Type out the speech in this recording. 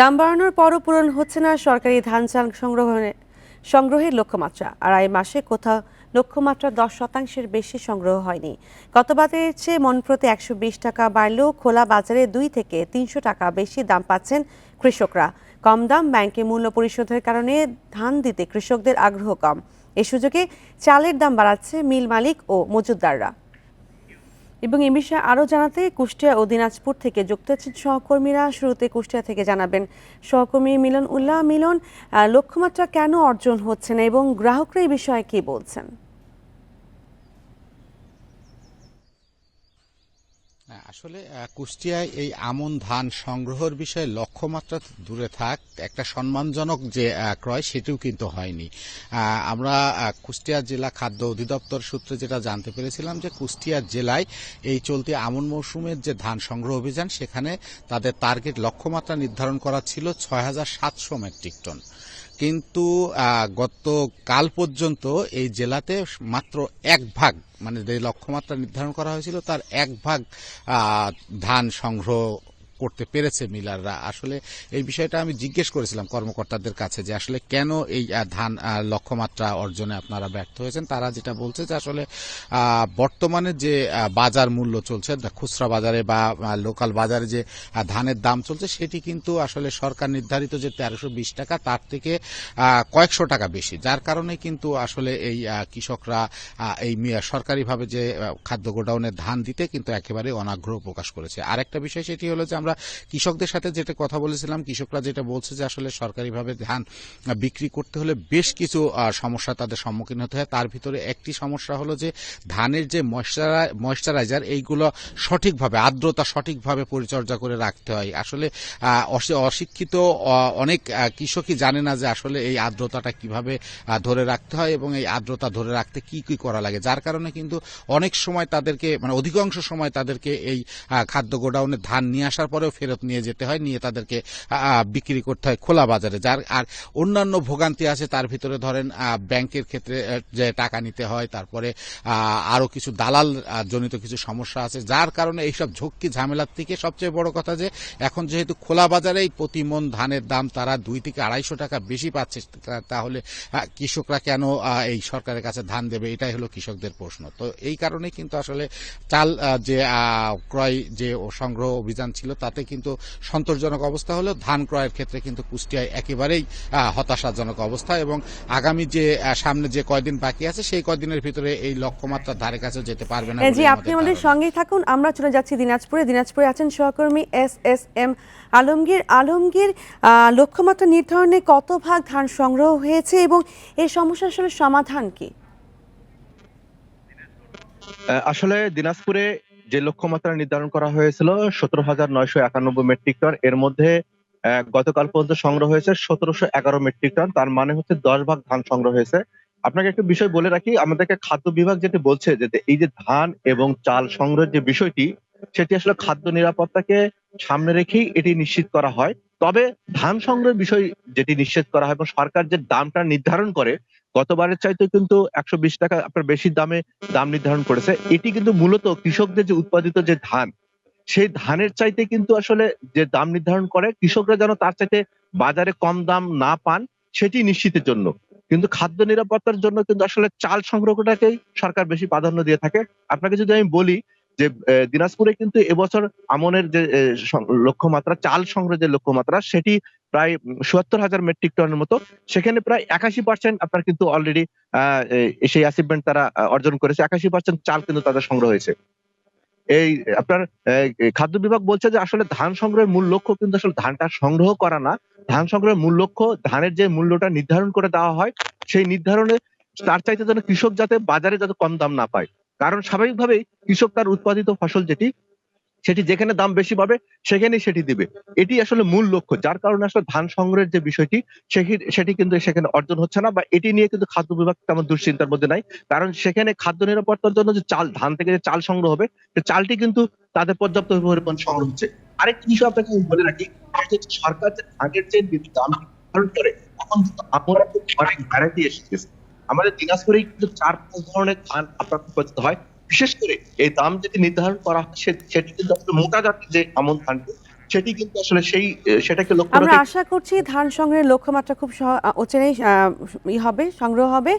দাম বাড়ানোর পরও পূরণ হচ্ছে না সরকারি ধান চাল সংগ্রহের সংগ্রহের লক্ষ্যমাত্রা। আর এই মাসে কোথাও লক্ষ্যমাত্রা দশ শতাংশের বেশি সংগ্রহ হয়নি। গত চেয়ে মন প্রতি একশো বিশ টাকা বাড়লেও খোলা বাজারে দুই থেকে তিনশো টাকা বেশি দাম পাচ্ছেন কৃষকরা। কম দাম ব্যাংকে মূল্য পরিশোধের কারণে ধান দিতে কৃষকদের আগ্রহ কম। এ সুযোগে চালের দাম বাড়াচ্ছে মিল মালিক ও মজুতদাররা। এবং এ বিষয়ে আরও জানাতে কুষ্টিয়া ও দিনাজপুর থেকে যুক্ত আছেন সহকর্মীরা। শুরুতে কুষ্টিয়া থেকে জানাবেন, সহকর্মী মিলন উল্লাহ, মিলন লক্ষ্যমাত্রা কেন অর্জন হচ্ছে না এবং গ্রাহকরা এই বিষয়ে কী বলছেন? আসলে কুষ্টিয়ায় এই আমন ধান সংগ্রহের বিষয়ে লক্ষ্যমাত্রা দূরে থাক। একটা সম্মানজনক যে ক্রয় সেটিও কিন্তু হয়নি। আমরা কুষ্টিয়া জেলা খাদ্য অধিদপ্তর সূত্রে যেটা জানতে পেরেছিলাম যে, কুষ্টিয়া জেলায় এই চলতি আমন মৌসুমের যে ধান সংগ্রহ অভিযান, সেখানে তাদের টার্গেট লক্ষ্যমাত্রা নির্ধারণ করা ছিল ছয় হাজার সাতশো মেট্রিক টন কিন্তু গত কাল পর্যন্ত এই জেলাতে মাত্র এক ভাগ মানে যে লক্ষ্যমাত্রা নির্ধারণ করা হয়েছিল, তার এক ভাগ ধান সংগ্রহ করতে পেরেছে মিলাররা। আসলে এই বিষয়টা আমি জিজ্ঞেস করেছিলাম কর্মকর্তাদের কাছে যে আসলে কেন এই ধান লক্ষ্যমাত্রা অর্জনে আপনারা ব্যর্থ হয়েছেন। তারা যেটা বলছে যে আসলে বর্তমানে যে বাজার মূল্য চলছে খুচরা বাজারে বা লোকাল বাজারে যে ধানের দাম চলছে, সেটি কিন্তু আসলে সরকার নির্ধারিত যে তেরোশো বিশ টাকা, তার থেকে কয়েকশো টাকা বেশি। যার কারণে কিন্তু আসলে এই কৃষকরা এই সরকারিভাবে যে খাদ্য গোডাউনে ধান দিতে কিন্তু একেবারে অনাগ্রহ প্রকাশ করেছে। আরেকটা বিষয় সেটি হলো যে আমরা কৃষকদের সাথে যেটা কথা বলেছিলাম, কৃষকরা যেটা বলছে যে আসলে সরকারিভাবে ধান বিক্রি করতে হলে বেশ কিছু সমস্যা তাদের সম্মুখীন হতে হয়। তার ভিতরে একটি সমস্যা হলো যে ধানের যে ময়শ্চারাইজার, এইগুলো সঠিকভাবে, আর্দ্রতা সঠিকভাবে পরিচর্যা করে রাখতে হয়। আসলে অশি- অশিক্ষিত অনেক কৃষকই জানে না যে আসলে এই আর্দ্রতাটা কীভাবে ধরে রাখতে হয় এবং এই আর্দ্রতা ধরে রাখতে কি কি করা লাগে। যার কারণে কিন্তু অনেক সময় তাদেরকে মানে অধিকাংশ সময় তাদেরকে এই খাদ্য গোডাউনে ধান নিয়ে আসার পরেও ফেরত নিয়ে যেতে হয় নিয়ে তাদেরকে বিক্রি করতে হয় খোলা বাজারে। যার আর অন্যান্য ভোগান্তি আছে তার ভিতরে ধরেন ব্যাংকের ক্ষেত্রে যে টাকা নিতে হয় তারপরে আহ, আরও কিছু দালাল জনিত কিছু সমস্যা আছে যার কারণে এইসব ঝক্কি ঝামেলার থেকে সবচেয়ে বড় কথা যে এখন যেহেতু খোলা বাজারেই প্রতি মন ধানের দাম তারা দুই থেকে আড়াইশো টাকা বেশি পাচ্ছে তাহলে কৃষকরা কেন এই সরকারের কাছে ধান দেবে? এটাই হলো কৃষকদের প্রশ্ন। তো এই কারণেই কিন্তু আসলে চাল যে ক্রয় যে সংগ্রহ অভিযান ছিল তাতে কিন্তু সন্তোষজনক অবস্থা হলো। ধান ক্রয়ের ক্ষেত্রে কিন্তু কুষ্টিয়ায় একেবারেই হতাশাজনক অবস্থা এবং আগামী যে সামনে যে কয়দিন বাকি আছে সেই কয়দিনের ভিতরে এই লক্ষ্যমাত্রার ধারে কাছে যেতে পারবে না জি আপনি আমাদের সঙ্গেই থাকুন। আমরা চলে যাচ্ছি দিনাজপুরে। দিনাজপুরে আছেন সহকর্মী S S M Alamgir. Alamgir আহ, লক্ষ্যমাত্রা নির্ধারণে কত ভাগ ধান সংগ্রহ হয়েছে এবং এই সমস্যার আসলে সমাধান কি? আসলে দিনাজপুরে যে লক্ষ্যমাত্রা নির্ধারণ করা হয়েছিল সতেরো হাজার নয়শো একানব্বই মেট্রিক টন, এর মধ্যে গতকাল পর্যন্ত সংগ্রহ হয়েছে সতেরোশো এগারো মেট্রিক টন, তার মানে হচ্ছে দশ ভাগ ধান সংগ্রহ হয়েছে। আপনাকে একটু বিষয় বলে রাখি, আমাদেরকে খাদ্য বিভাগ যেটি বলছে যে এই যে ধান এবং চাল সংগ্রহের যে বিষয়টি, সেটি আসলে খাদ্য নিরাপত্তাকে সামনে রেখেই এটি নিশ্চিত করা হয়। তবে ধান সংগ্রহের বিষয় যেটি নিশ্চিত করা হয় এবং সরকার যে দামটা নির্ধারণ করে, গতবারের চাইতে কিন্তু একশো বিশ টাকা আপনার বেশি দামে দাম নির্ধারণ করেছে। এটি কিন্তু মূলত কৃষকদের যে উৎপাদিত যে ধান, সেই ধানের চাইতে কিন্তু আসলে যে দাম নির্ধারণ করে, কৃষকরা যেন তার চাইতে বাজারে কম দাম না পান, সেটি নিশ্চিতের জন্য। কিন্তু খাদ্য নিরাপত্তার জন্য কিন্তু আসলে চাল সংগ্রহটাকেই সরকার বেশি প্রাধান্য দিয়ে থাকে। আপনাকে যদি আমি বলি যে দিনাজপুরে কিন্তু এবছর আমনের যে লক্ষ্যমাত্রা, চাল সংগ্রহের যে লক্ষ্যমাত্রা, সেটি প্রায় চুয়াত্তর হাজার মেট্রিক টনের মতো। সেখানে প্রায় একাশি পার্সেন্ট আপনার কিন্তু অলরেডি সেই অ্যাচিভমেন্ট তারা অর্জন করেছে। একাশি পার্সেন্ট চাল কিন্তু তাদের সংগ্রহ হয়েছে। এই, আপনার খাদ্য বিভাগ বলছে যে আসলে ধান সংগ্রহের মূল লক্ষ্য কিন্তু আসলে ধানটা সংগ্রহ করা না। ধান সংগ্রহের মূল লক্ষ্য ধানের যে মূল্যটা নির্ধারণ করে দেওয়া হয়, সেই নির্ধারণে তার চাইতে যেন কৃষক যাতে বাজারে যাতে কম দাম না পায়। কারণ স্বাভাবিকভাবেই কৃষক তার উৎপাদিত ফসল যেটি, সেটি যেখানে দাম বেশি পাবে, সেখানেই সেটি দিবে। এটি আসলে মূল লক্ষ্য, যার কারণে আসলে ধান সংগ্রহের যে বিষয়টি, সেটি- কিন্তু সেখানে অর্জন হচ্ছে না বা এটি নিয়ে কিন্তু খাদ্য বিভাগ তেমন দুশ্চিন্তার মধ্যে নাই। কারণ সেখানে খাদ্য নিরাপত্তার জন্য যে চাল, ধান থেকে যে চাল সংগ্রহ হবে, সে চালটি কিন্তু তাদের পর্যাপ্ত পরিমাণ সংগ্রহ হচ্ছে। আরেকটি বিষয় আপনাকে বলে রাখি সরকার যে ধানের যে দাম নির্ধারণ করে, এখন আমরা খুব অনেক ভ্যারাইটি এসে গেছে। আমাদের দিনাজপুরে কিন্তু চার পাঁচ ধরনের ধান আপনার হয়। বিশেষ করে এই দাম যেটি নির্ধারণ করা হয় সেটি কিন্তু আসলে মোটা জাতের যে আমন ধানটি সেটি কিন্তু আসলে সেই সেটাকে লক্ষ্য আমরা আশা করছি ধান সংগ্রহের লক্ষ্যমাত্রা খুব সহ- অচিরেই আহ, ই হবে সংগ্রহ হবে।